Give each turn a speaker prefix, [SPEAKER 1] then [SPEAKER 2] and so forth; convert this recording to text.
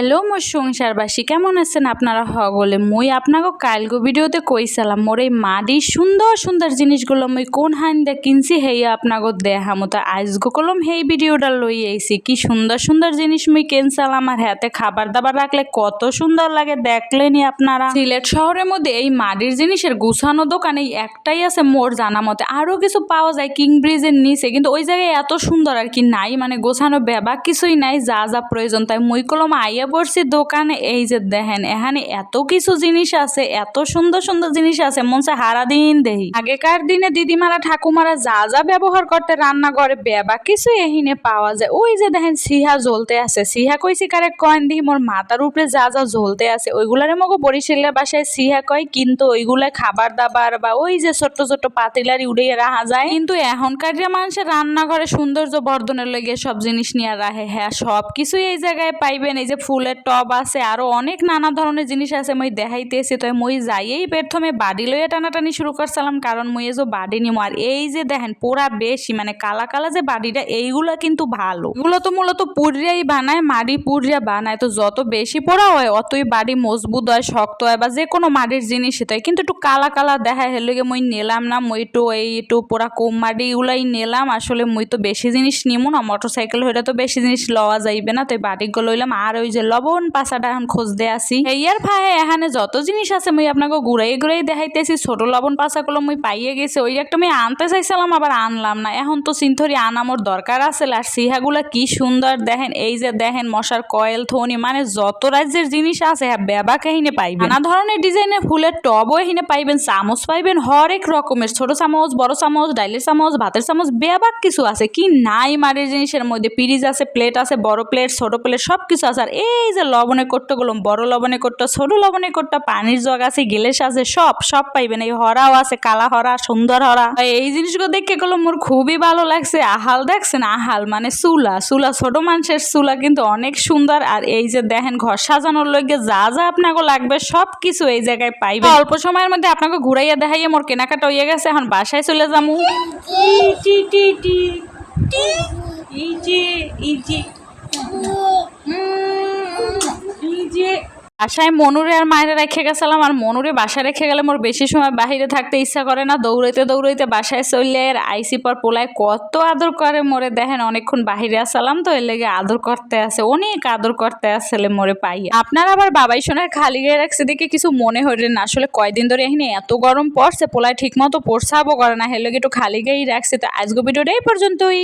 [SPEAKER 1] Hello মোর সংসারবাসী কেমন আছেন আপনারা? হগলে মুই আপনাকে কালগো ভিডিওতে কইছিলাম মোর এই মাটির সুন্দর সুন্দর জিনিসগুলো মুই কোন হাইন দিয়ে কিনছি হেই আপনাকে দেখামো। তো আজগো কলম হেই ভিডিওটা লই আইছি। কি সুন্দর সুন্দর জিনিস মুই কিনছিলাম আর হাতে খাবার দাবার রাখলে কত সুন্দর লাগে দেখলেনি আপনারা। সিলেট শহরের মধ্যে এই মাটির জিনিসের গুছানো দোকান এই একটাই আছে মোর জানা মতে। আরও কিছু পাওয়া যায় কিং ব্রিজের নিচে, কিন্তু ওই জায়গায় এত সুন্দর আর কি নাই। মানে গোছানো ব্যাবা কিছুই নাই, যা যা প্রয়োজন, তাই মুই কলম আইয়া পড়ছি দোকানে, এই যে দেখেন, এখানে এত কিছু জিনিস আছে, এত সুন্দর সুন্দর জিনিস আছে, মন চায় হারা দিন দেহি আগেকার দিনে দিদিমারা, ঠাকুমারা যা যা ব্যবহার করতে রান্না করে বেবা কিছু এহিনে পাওয়া যায়। ওই যে দেখেন, সিহা জ্বলতে আছে। সিহা কইছি কারে কয়েন দিহি মোর মাথার উপরে যা যা জ্বলতে আছে, ওইগুলারে মগো বরিশালের বাসায় সিহা কয়, কিন্তু ওইগুলা খাবার দাবার বা ওই যে ছোট্ট ছোট্ট পাতিলারি উড়িয়ে রাখা যায়। কিন্তু এখনকার যে মানুষের রান্নাঘরে সৌন্দর্য বর্ধনের লেগে সব জিনিস নিয়ে রাখে। হ্যাঁ সব কিছুই এই জায়গায় পাইবেন, এই যে ফুলের টব আছে, আরও অনেক নানা ধরনের জিনিস আছে, মই দেখাইতেছি। তো মই যাইয়েই প্রথমে বাড়ি লইয়া টানাটানি শুরু করছিলাম, কারণ মই যে বাড়ি নিম, আর এই যে দেখেন পুরা বেশি মানে কালা কালা যে বাড়িটা, এইগুলা কিন্তু ভালো। এগুলো তো মূলত পুরিয়াই বানায়, মাড়ি পুরিয়া বানায়, তো যত বেশি পোড়া হয়, অতই বাড়ি মজবুত হয়, শক্ত হয়, বা যে কোনো মাটির জিনিস হয় কিন্তু একটু কালা কালা দেখা হেলে মই নিলাম না, মই একটু এই একটু পুরা কম মাটি এগুলাই নিলাম। আসলে মই তো বেশি জিনিস নিমু না মোটর সাইকেল হইলে তো বেশি জিনিস লওয়া যাইবে না, তো বাড়িগুলো লইলাম, আর ওই যে লবণ পাশাটা এখন খোঁজতে আসি। এইয়ার ফাহে এখানে যত জিনিস আছে মই আপনাকে ঘুরাই ঘুরাই দেখাইতেছি। ছোট লবণ পাশাগুলো মই পাইয়ে গেছে। ওই একটা আমি আনতে চাইছিলাম, আবার আনলাম না। এখন তো সিনথরি আনামোর দরকার আছে। আর সিহাগুলা কি সুন্দর দেখেন, এই যে দেখেন মশার কয়েল, থনি মানে যত রাজ্যের জিনিস আছে হ্যাঁ বেবা কাহিনে পাইবেন। নানা ধরনের ডিজাইনের ফুলের টবও এখানে পাইবেন, চামচ পাইবেন, হরেক রকমের। ছোট চামচ, বড় চামচ, ডাইলের চামচ, ভাতের চামচ, বেবাক কিছু আছে। কি নাই মারের জিনিসের মধ্যে, পিরিজ আছে, প্লেট আছে, বড় প্লেট, ছোট প্লেট সব কিছু আছে। আর এই যে লবণে করতে গেলাম বড় লবণে করতে ছোট লবণে করতে পানির জগ আছে গিলেস আছে সব সব পাইবেন এই হরাও আছে কালা হরা সুন্দর হরা। এই জিনিসগুলো দেখে গেলো মোর খুবই ভালো লাগছে। আহাল দেখছেন? আহাল মানে চুলা। চুলা ছোট মানুষের চুলা কিন্তু অনেক সুন্দর। আর এই যে দেখেন ঘর সাজানোর লগে যা যা আপনাকে লাগবে সব কিছু এই জায়গায় পাইবে। অল্প সময়ের মধ্যে আপনাকে ঘুরাইয়া দেখাইয়া মোর কেনাকাটা হয়ে গেছে। এখন বাসায় চলে যাব টি টি টি এই যে এই যে এই যে বাসায় মনুরে আর মায়েরা রেখে গেছিলাম, আর মনুরে বাসায় রেখে গেলে মোর বেশি সময় বাহিরে থাকতে ইচ্ছা করে না। দৌড়াইতে দৌড়াইতে বাসায় চললে আর আইসি পর পোলায় কত আদর করে মোরে। দেখেন অনেকক্ষণ বাহিরে আসলাম তো, এর লেগে আদর করতে আসে অনেক আদর করতে আসলে মোরে পাই আপনার আবার বাবাই সোনার খালি গায়ে রাখছে দেখে কিছু মনে হইলেন না, আসলে কয়দিন ধরে এখানে এত গরম পড়ছে, পোলায় ঠিক মতো পোষাবো করে না হেলে একটু খালি গায়েই রাখছে। তো আজকে ভিডিওটা এই পর্যন্তই।